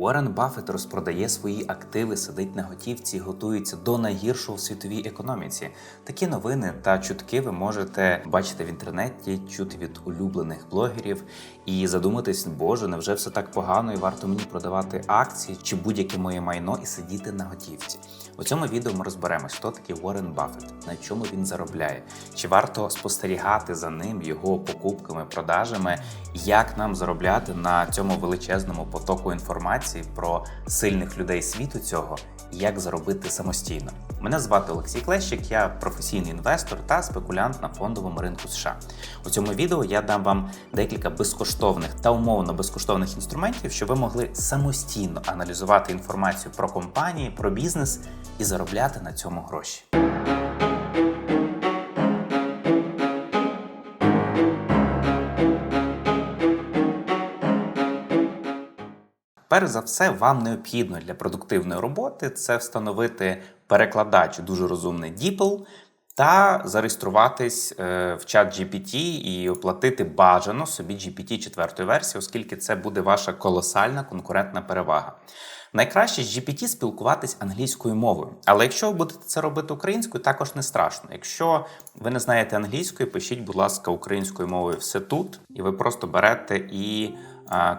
Уоррен Баффет розпродає свої активи, сидить на готівці, готується до найгіршого в світовій економіці. Такі новини та чутки ви можете бачити в інтернеті, чути від улюблених блогерів і задуматись, боже, невже все так погано і варто мені продавати акції чи будь-яке моє майно і сидіти на готівці. У цьому відео ми розберемось, хто такий Уоррен Баффет, на чому він заробляє, чи варто спостерігати за ним, його покупками, продажами, як нам заробляти на цьому величезному потоку інформації про сильних людей світу цього, і як заробити самостійно. Мене звати Олексій Клещик, я професійний інвестор та спекулянт на фондовому ринку США. У цьому відео я дам вам декілька безкоштовних та умовно безкоштовних інструментів, щоб ви могли самостійно аналізувати інформацію про компанії, про бізнес і заробляти на цьому гроші. Перш за все, вам необхідно для продуктивної роботи це встановити перекладач дуже розумний DeepL та зареєструватись е, в чат GPT і оплатити бажано собі GPT 4 версії, оскільки це буде ваша колосальна конкурентна перевага. Найкраще з GPT спілкуватись англійською мовою. Але якщо ви будете це робити українською, також не страшно. Якщо ви не знаєте англійської, пишіть, будь ласка, українською мовою все тут, і ви просто берете і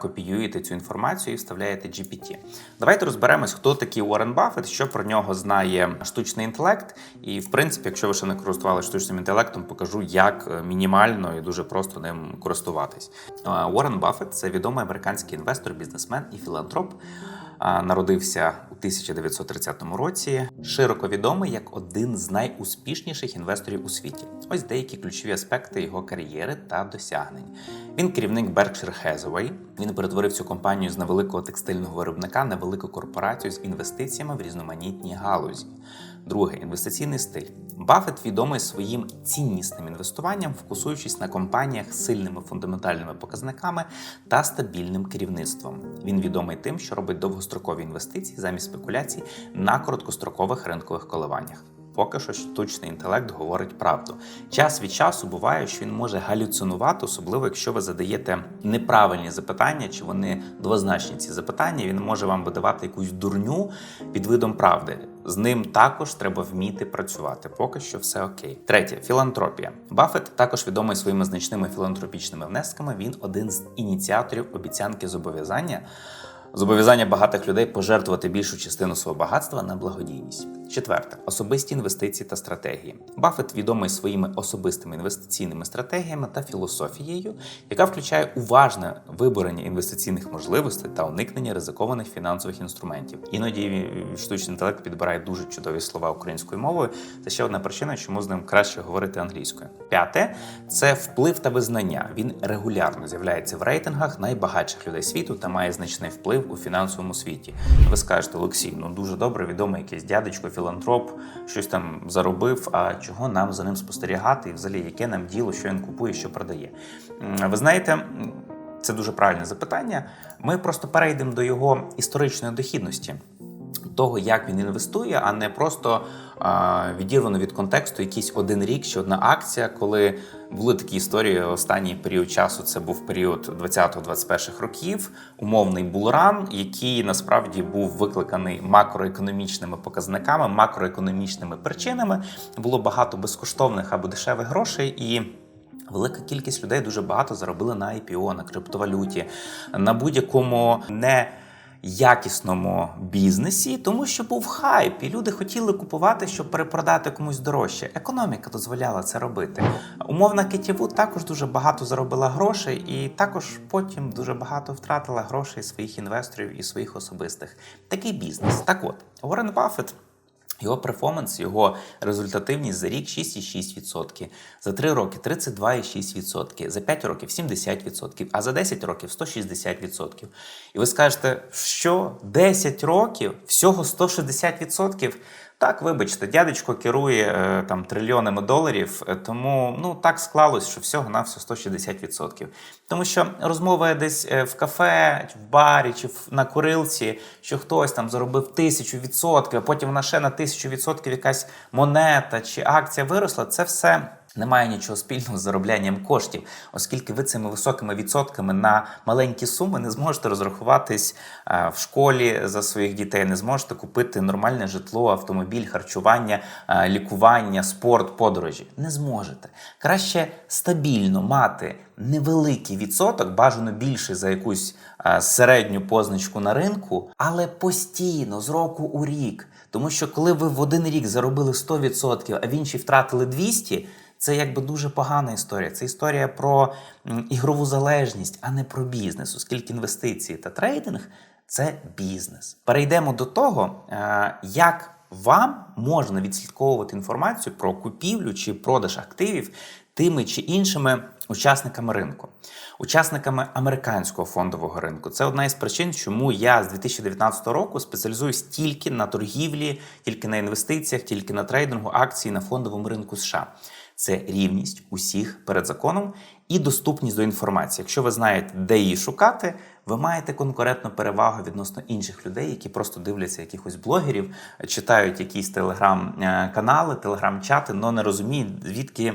копіюєте цю інформацію і вставляєте GPT. Давайте розберемось, хто такий Уоррен Баффет, що про нього знає штучний інтелект. І, в принципі, якщо ви ще не користувалися штучним інтелектом, покажу, як е, мінімально і дуже просто ним користуватись. Уоррен Баффет це відомий американський інвестор, бізнесмен і філантроп. Народився 1930 році, широко відомий як один з найуспішніших інвесторів у світі. Ось деякі ключові аспекти його кар'єри та досягнень. Він керівник Berkshire Hathaway. Він перетворив цю компанію з невеликого текстильного виробника на велику корпорацію з інвестиціями в різноманітні галузі. Друге інвестиційний стиль. Баффет відомий своїм ціннісним інвестуванням, фокусуючись на компаніях з сильними фундаментальними показниками та стабільним керівництвом. Він відомий тим, що робить довгострокові інвестиції замість спекуляцій на короткострокових ринкових коливаннях. Поки що штучний інтелект говорить правду. Час від часу буває, що він може галюцинувати, особливо якщо ви задаєте неправильні запитання, чи вони двозначні ці запитання. Він може вам видавати якусь дурню під видом правди. З ним також треба вміти працювати. Поки що все окей. Третє філантропія. Баффет також відомий своїми значними філантропічними внесками. Він один з ініціаторів обіцянки зобов'язання. Зобов'язання багатих людей пожертвувати більшу частину свого багатства на благодійність. Четверте особисті інвестиції та стратегії. Баффет відомий своїми особистими інвестиційними стратегіями та філософією, яка включає уважне виборення інвестиційних можливостей та уникнення ризикованих фінансових інструментів. Іноді штучний інтелект підбирає дуже чудові слова українською мовою. Це ще одна причина, чому з ним краще говорити англійською. П'яте це вплив та визнання. Він регулярно з'являється в рейтингах найбагатших людей світу та має значний вплив у фінансовому світі. Ви скажете, Олексій, ну дуже добре відомий якийсь дядечко, філантроп, щось там заробив. А чого нам за ним спостерігати? І взагалі, яке нам діло, що він купує, що продає? Ви знаєте. Це дуже правильне запитання. Ми просто перейдемо до його історичної дохідності, того, як він інвестує, а не просто відірвано від контексту якийсь один рік чи одна акція, коли були такі історії. Останній період часу це був період 20-21 років, умовний булран, який насправді був викликаний макроекономічними показниками, макроекономічними причинами. Було багато безкоштовних або дешевих грошей і. Велика кількість людей дуже багато заробили на IPO, на криптовалюті, на будь-якому не якісному бізнесі, тому що був хайп, і люди хотіли купувати, щоб перепродати комусь дорожче. Економіка дозволяла це робити. Умовна Кеті також дуже багато заробила грошей, і також потім дуже багато втратила грошей своїх інвесторів і своїх особистих. Такий бізнес. Так от, Уоррен Баффет його перформанс, його результативність за рік 6,6%, за 3 роки 32,6%, за 5 років 70%, а за 10 років 160%. І ви скажете, що 10 років всього 160%? Так, вибачте, дядечко керує е, там трильйонами доларів, е, тому ну так склалось, що всього на все 160%. Тому що розмова десь е, в кафе, в барі, чи на курилці, що хтось там заробив тисячу відсотків, а потім вона ще на тисячу відсотків якась монета чи акція виросла. Це все немає нічого спільного з зароблянням коштів, оскільки ви цими високими відсотками на маленькі суми не зможете розрахуватись е, в школі за своїх дітей, не зможете купити нормальне житло, автомобіль, харчування, е, лікування, спорт, подорожі. Не зможете. Краще стабільно мати невеликий відсоток, бажано більше за якусь е, середню позначку на ринку, але постійно з року у рік. Тому що коли ви в один рік заробили 100%, а в інший втратили 200%, це якби дуже погана історія. Це історія про ігрову залежність, а не про бізнес, оскільки інвестиції та трейдинг це бізнес. Перейдемо до того, е, як вам можна відслідковувати інформацію про купівлю чи продаж активів тими чи іншими учасниками ринку, учасниками американського фондового ринку. Це одна із причин, чому я з 2019 року спеціалізуюсь тільки на торгівлі, тільки на інвестиціях, тільки на трейдингу акцій на фондовому ринку США. Це рівність усіх перед законом і доступність до інформації. Якщо ви знаєте, де її шукати, ви маєте конкурентну перевагу відносно інших людей, які просто дивляться якихось блогерів, читають якісь телеграм-канали, телеграм-чати, але не розуміють, звідки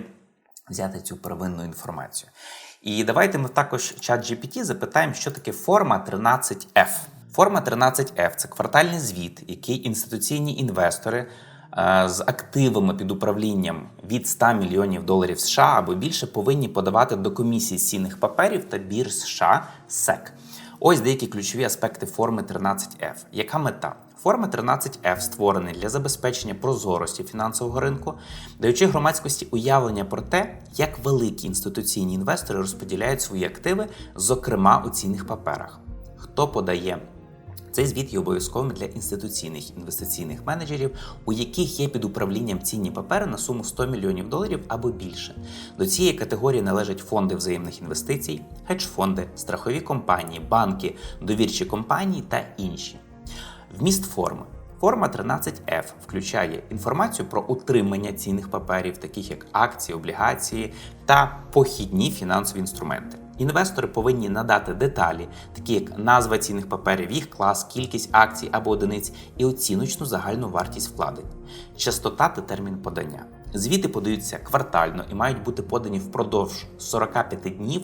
взяти цю первинну інформацію. І давайте ми також чат GPT запитаємо, що таке форма 13F. Форма 13F це квартальний звіт, який інституційні інвестори е, з активами під управлінням від 100 мільйонів доларів США або більше повинні подавати до комісії цінних паперів та бірж США SEC. Ось деякі ключові аспекти форми 13F. Яка мета? Форма 13F створений для забезпечення прозорості фінансового ринку, даючи громадськості уявлення про те, як великі інституційні інвестори розподіляють свої активи, зокрема у цінних паперах. Хто подає цей звіт є обов'язковим для інституційних інвестиційних менеджерів, у яких є під управлінням цінні папери на суму 100 мільйонів доларів або більше. До цієї категорії належать фонди взаємних інвестицій, хедж-фонди, страхові компанії, банки, довірчі компанії та інші. Вміст форми. Форма 13F включає інформацію про утримання цінних паперів, таких як акції, облігації та похідні фінансові інструменти. Інвестори повинні надати деталі, такі як назва цінних паперів, їх клас, кількість акцій або одиниць і оціночну загальну вартість вкладень, частота та термін подання. Звіти подаються квартально і мають бути подані впродовж 45 днів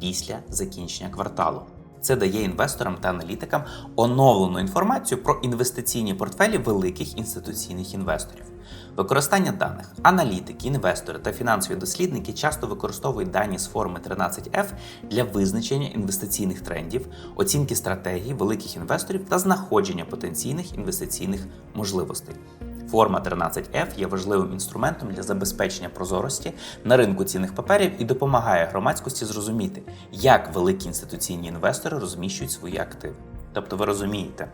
після закінчення кварталу. Це дає інвесторам та аналітикам оновлену інформацію про інвестиційні портфелі великих інституційних інвесторів. Використання даних, аналітики, інвестори та фінансові дослідники часто використовують дані з форми 13F для визначення інвестиційних трендів, оцінки стратегій великих інвесторів та знаходження потенційних інвестиційних можливостей. Форма 13F є важливим інструментом для забезпечення прозорості на ринку цінних паперів і допомагає громадськості зрозуміти, як великі інституційні інвестори розміщують свої активи. Тобто, ви розумієте,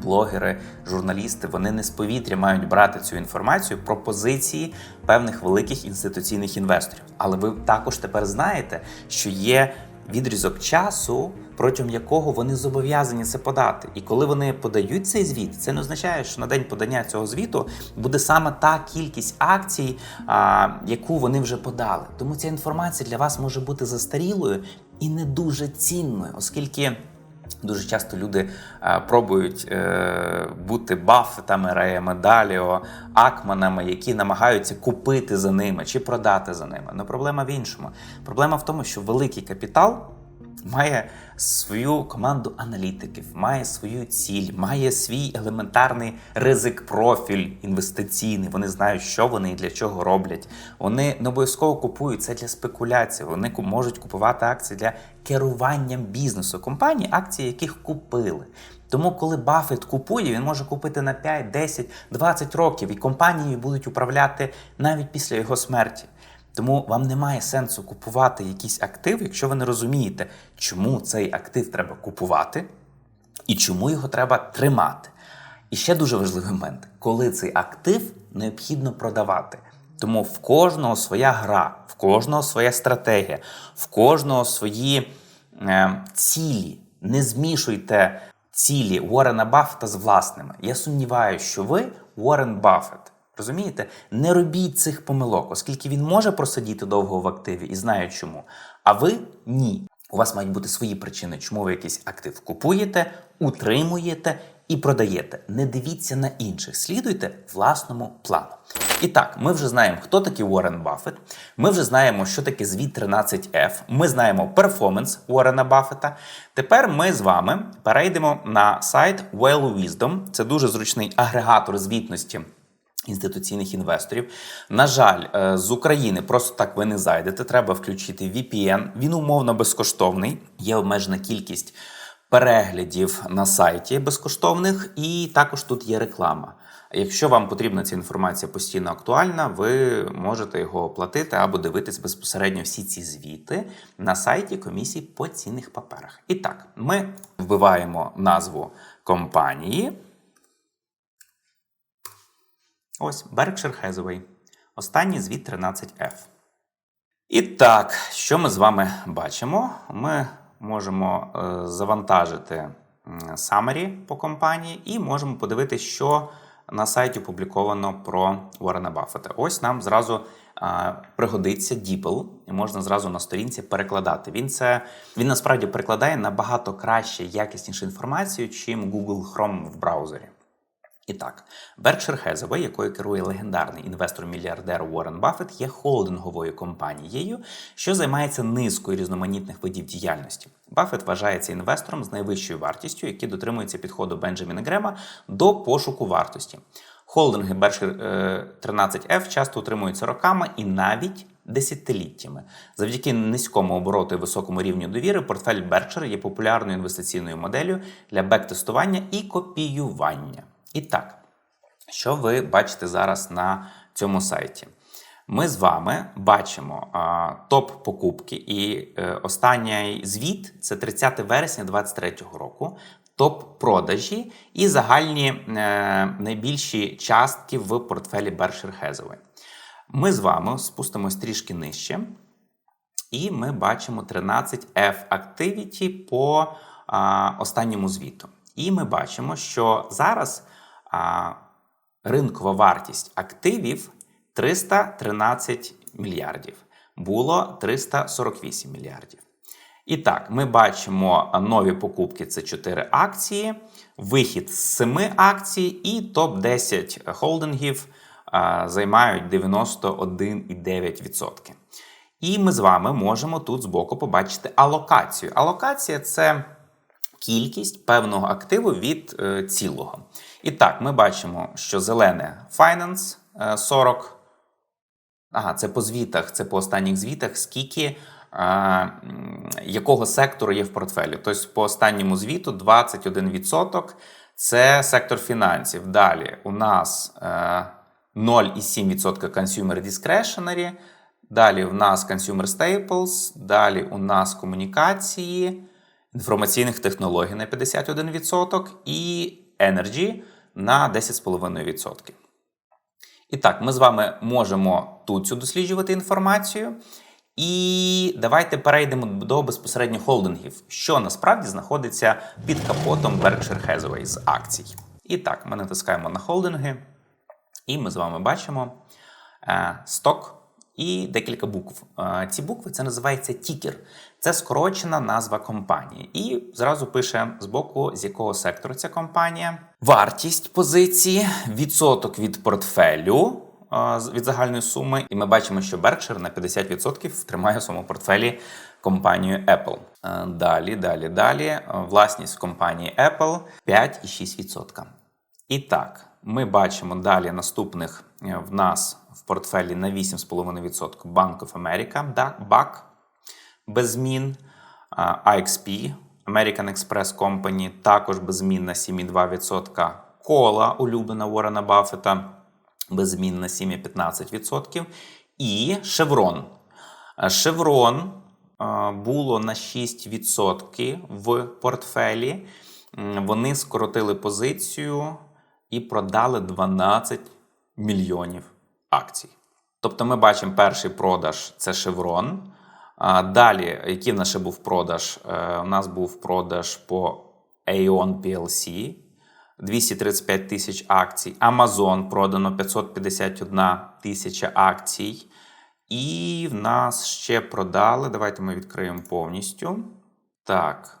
блогери, журналісти вони не з повітря мають брати цю інформацію про позиції певних великих інституційних інвесторів. Але ви також тепер знаєте, що є відрізок часу, протягом якого вони зобов'язані це подати. І коли вони подають цей звіт, це не означає, що на день подання цього звіту буде саме та кількість акцій, а, яку вони вже подали. Тому ця інформація для вас може бути застарілою і не дуже цінною, оскільки. Дуже часто люди е, пробують е, бути бафетами, реями Даліо, акманами, які намагаються купити за ними чи продати за ними. Але проблема в іншому. Проблема в тому, що великий капітал має свою команду аналітиків, має свою ціль, має свій елементарний ризик профіль інвестиційний. Вони знають, що вони і для чого роблять. Вони не обов'язково купують це для спекуляції. Вони можуть купувати акції для керування бізнесу компаній, акції яких купили. Тому, коли Баффет купує, він може купити на 5, 10, 20 років, і компанією будуть управляти навіть після його смерті. Тому вам немає сенсу купувати якісь активи, якщо ви не розумієте, чому цей актив треба купувати і чому його треба тримати. І ще дуже важливий момент, коли цей актив необхідно продавати. Тому в кожного своя гра, в кожного своя стратегія, в кожного свої е, цілі. Не змішуйте цілі Уоррена Баффета з власними. Я сумніваюся, що ви Уоррен Баффет. Розумієте? Не робіть цих помилок, оскільки він може просидіти довго в активі і знає чому. А ви ні. У вас мають бути свої причини, чому ви якийсь актив купуєте, утримуєте і продаєте. Не дивіться на інших, слідуйте власному плану. І так, ми вже знаємо, хто такий Уоррен Баффет. Ми вже знаємо, що таке звіт 13F. Ми знаємо перформанс Уоррена Баффета. Тепер ми з вами перейдемо на сайт Well Wisdom. Це дуже зручний агрегатор звітності. Інституційних інвесторів. На жаль, е, з України просто так ви не зайдете. Треба включити VPN. Він умовно безкоштовний. Є обмежена кількість переглядів на сайті безкоштовних, і також тут є реклама. Якщо вам потрібна ця інформація постійно актуальна, ви можете його оплатити або дивитись безпосередньо всі ці звіти на сайті комісії по цінних паперах. І так, ми вбиваємо назву компанії. Ось Berkshire Hathaway. Останній звіт 13F. І так, що ми з вами бачимо? Ми можемо е, завантажити summary по компанії і можемо подивитися, що на сайті опубліковано про Уоррена Баффета. Ось нам зразу а, пригодиться DeepL, і можна зразу на сторінці перекладати. Він це він насправді перекладає набагато краще, якіснішу інформацію, чим Google Chrome в браузері. І так, Berkshire Hathaway, якою керує легендарний інвестор-мільярдер Уоррен Баффет, є холдинговою компанією, що займається низкою різноманітних видів діяльності. Баффет вважається інвестором з найвищою вартістю, який дотримується підходу Бенджаміна Грема до пошуку вартості. Холдинги Berkshire 13F часто утримуються роками і навіть десятиліттями. Завдяки низькому обороту і високому рівню довіри, портфель Berkshire є популярною інвестиційною моделлю для бек-тестування і копіювання. І так, що ви бачите зараз на цьому сайті? Ми з вами бачимо а, топ покупки, і е, останній звіт це 30 вересня 2023 року. Топ продажі і загальні е, найбільші частки в портфелі Berkshire Hathaway. Ми з вами спустимось трішки нижче, і ми бачимо 13F Activity по а, останньому звіту. І ми бачимо, що зараз а, ринкова вартість активів 313 мільярдів. Було 348 мільярдів. І так, ми бачимо нові покупки це 4 акції, вихід з 7 акцій, і топ-10 холдингів а, займають 91,9%. І ми з вами можемо тут збоку побачити алокацію. Алокація це кількість певного активу від е, цілого. І так, ми бачимо, що зелене Finance 40. Ага, це по звітах, це по останніх звітах, скільки а, якого сектору є в портфелі. Тобто, по останньому звіту 21% це сектор фінансів. Далі у нас а, 0,7% Consumer Discretionary, Далі у нас Consumer Staples, далі у нас комунікації, інформаційних технологій на 51% і Energy на 10,5%. І так, ми з вами можемо тут цю досліджувати інформацію. І давайте перейдемо до безпосередньо холдингів, що насправді знаходиться під капотом Berkshire Hathaway з акцій. І так, ми натискаємо на холдинги, і ми з вами бачимо е, сток і декілька букв. Е, ці букви це називається тікер. Це скорочена назва компанії. І зразу пише збоку, з якого сектору ця компанія. Вартість позиції, відсоток від портфелю е, від загальної суми. І ми бачимо, що Berkshire на 50% тримає в своєму портфелі компанію Apple. Е, далі, далі, далі. Власність компанії Apple 5,6%. І так, ми бачимо далі наступних в нас в портфелі на 8,5% Bank of America, BAC, без змін, IXP, American Express Company, також без змін на 7,2%. Кола, улюблена Уоррена Баффета, без змін на 7,15%. І Chevron. Chevron було на 6% в портфелі. Вони скоротили позицію і продали 12 мільйонів акцій. Тобто ми бачимо перший продаж це Chevron. Далі, який в нас ще був продаж? Е, у нас був продаж по Aeon PLC 235 тисяч акцій. Amazon продано 551 тисяча акцій. І в нас ще продали. Давайте ми відкриємо повністю. Так,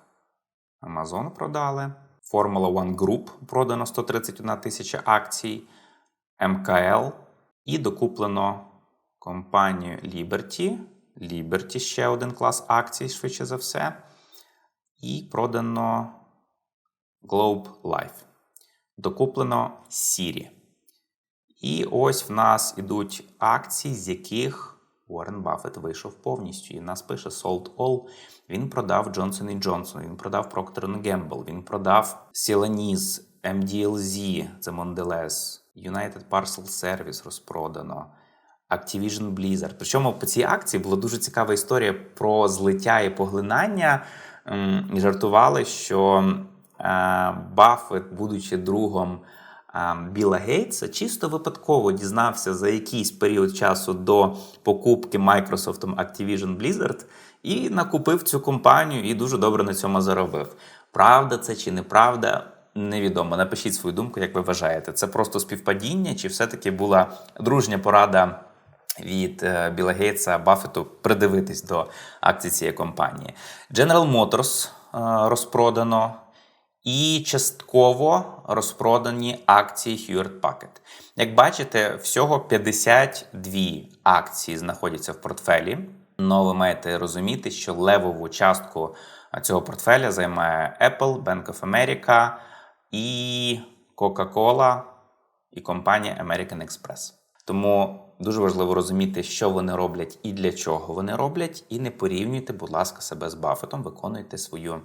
Amazon продали. Formula One Group продано 131 тисяча акцій, МКЛ і докуплено компанію Liberty. Liberty ще один клас акцій, швидше за все. І продано Globe Life. Докуплено Siri. І ось в нас ідуть акції, з яких Уоррен Баффет вийшов повністю. І нас пише Sold All. Він продав Johnson Johnson, він продав Procter Gamble, він продав Celanese, MDLZ, це Mondelez, United Parcel Service розпродано. Activision Blizzard. Причому по цій акції була дуже цікава історія про злиття і поглинання. І жартували, що е, Баффет, будучи другом е, Біла Гейтса, чисто випадково дізнався за якийсь період часу до покупки Microsoft Activision Blizzard і накупив цю компанію і дуже добре на цьому заробив. Правда це чи неправда? Невідомо. Напишіть свою думку, як ви вважаєте. Це просто співпадіння, чи все-таки була дружня порада від е, Біла Гейтса Баффету придивитись до акцій цієї компанії. General Motors е, розпродано. І частково розпродані акції Hewlett Packard. Як бачите, всього 52 акції знаходяться в портфелі. Но ви маєте розуміти, що левову частку цього портфеля займає Apple, Bank of America і Coca-Cola і компанія American Express. Тому дуже важливо розуміти, що вони роблять і для чого вони роблять, і не порівнюйте, будь ласка, себе з Баффетом, виконуйте свою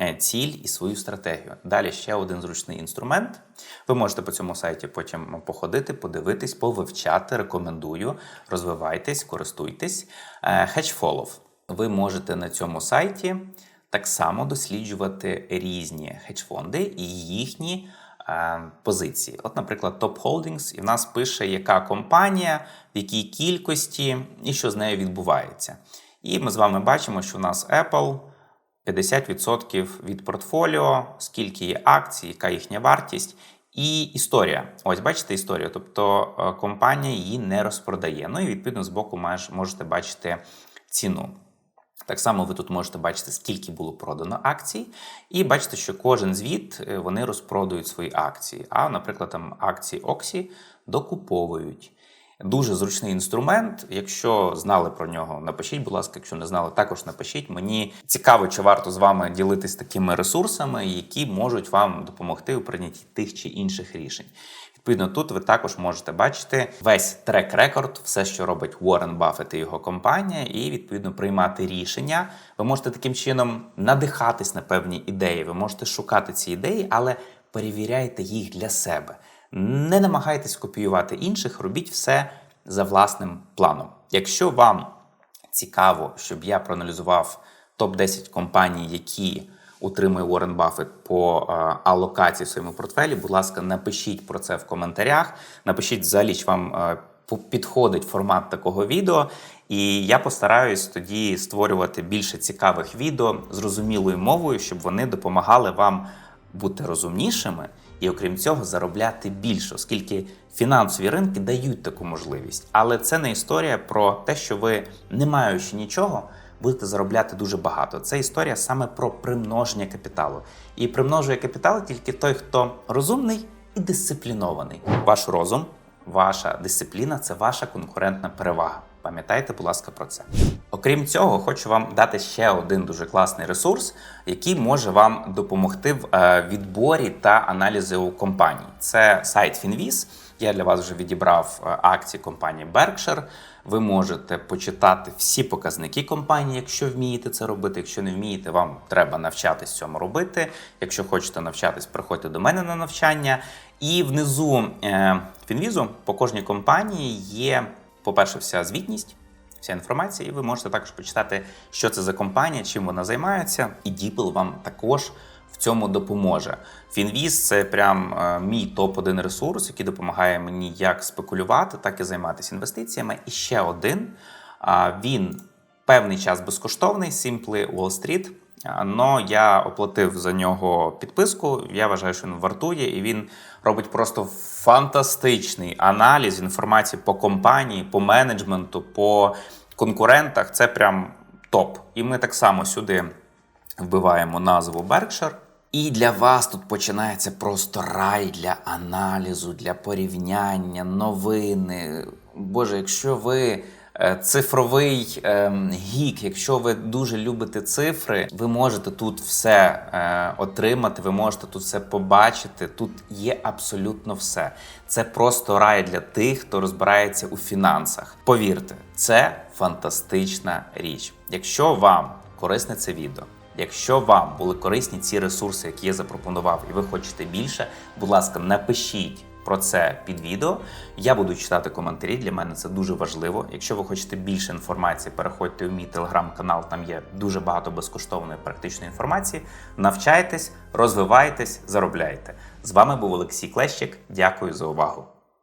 е, ціль і свою стратегію. Далі ще один зручний інструмент. Ви можете по цьому сайті потім походити, подивитись, повивчати. Рекомендую. Розвивайтесь, користуйтесь. Е, Hedge Ви можете на цьому сайті так само досліджувати різні хедж-фонди і їхні е, позиції. От, наприклад, Top Holdings, і в нас пише, яка компанія, в якій кількості і що з нею відбувається. І ми з вами бачимо, що у нас Apple 50% від портфоліо, скільки є акцій, яка їхня вартість. І історія. Ось бачите історію. Тобто е, компанія її не розпродає. Ну і відповідно з боку можете бачити ціну. Так само ви тут можете бачити, скільки було продано акцій, і бачите, що кожен звіт е, вони розпродають свої акції. А, наприклад, там акції Оксі докуповують. Дуже зручний інструмент. Якщо знали про нього, напишіть, будь ласка, якщо не знали, також напишіть. Мені цікаво, чи варто з вами ділитись такими ресурсами, які можуть вам допомогти у прийнятті тих чи інших рішень. Відповідно, тут ви також можете бачити весь трек-рекорд, все, що робить Уоррен Баффет і його компанія, і відповідно приймати рішення. Ви можете таким чином надихатись на певні ідеї. Ви можете шукати ці ідеї, але перевіряйте їх для себе. Не намагайтесь копіювати інших, робіть все за власним планом. Якщо вам цікаво, щоб я проаналізував топ 10 компаній, які утримує Уоррен Баффет по е, алокації в своєму портфелі. Будь ласка, напишіть про це в коментарях. Напишіть взагалі, чи вам е, підходить формат такого відео. І я постараюсь тоді створювати більше цікавих відео зрозумілою мовою, щоб вони допомагали вам бути розумнішими і, окрім цього, заробляти більше, оскільки фінансові ринки дають таку можливість. Але це не історія про те, що ви, не маючи нічого, будете заробляти дуже багато. Це історія саме про примноження капіталу. І примножує капітал тільки той, хто розумний і дисциплінований. Ваш розум, ваша дисципліна це ваша конкурентна перевага. Пам'ятайте, будь ласка, про це. Окрім цього, хочу вам дати ще один дуже класний ресурс, який може вам допомогти в е, відборі та аналізі у компаній. Це сайт Finviz. Я для вас вже відібрав е, акції компанії Berkshire. Ви можете почитати всі показники компанії, якщо вмієте це робити. Якщо не вмієте, вам треба навчатись цьому робити. Якщо хочете навчатись, приходьте до мене на навчання. І внизу е, Фінвізу по кожній компанії є, по-перше, вся звітність. Вся інформація, і ви можете також почитати, що це за компанія, чим вона займається, і Діпл вам також в цьому допоможе. Фінвіз це прям е, мій топ-1 ресурс, який допомагає мені як спекулювати, так і займатися інвестиціями. І ще один він певний час безкоштовний, Simply Wall Street. Но я оплатив за нього підписку. Я вважаю, що він вартує, і він робить просто фантастичний аналіз інформації по компанії, по менеджменту, по конкурентах. Це прям топ. І ми так само сюди вбиваємо назву Berkshire І для вас тут починається просто рай для аналізу, для порівняння, новини. Боже, якщо ви цифровий ем, гік, якщо ви дуже любите цифри, ви можете тут все е, отримати, ви можете тут все побачити. Тут є абсолютно все. Це просто рай для тих, хто розбирається у фінансах. Повірте, це фантастична річ. Якщо вам корисне це відео. Якщо вам були корисні ці ресурси, які я запропонував, і ви хочете більше, будь ласка, напишіть про це під відео. Я буду читати коментарі. Для мене це дуже важливо. Якщо ви хочете більше інформації, переходьте у мій телеграм-канал. Там є дуже багато безкоштовної практичної інформації. Навчайтесь, розвивайтесь, заробляйте. З вами був Олексій Клещик. Дякую за увагу.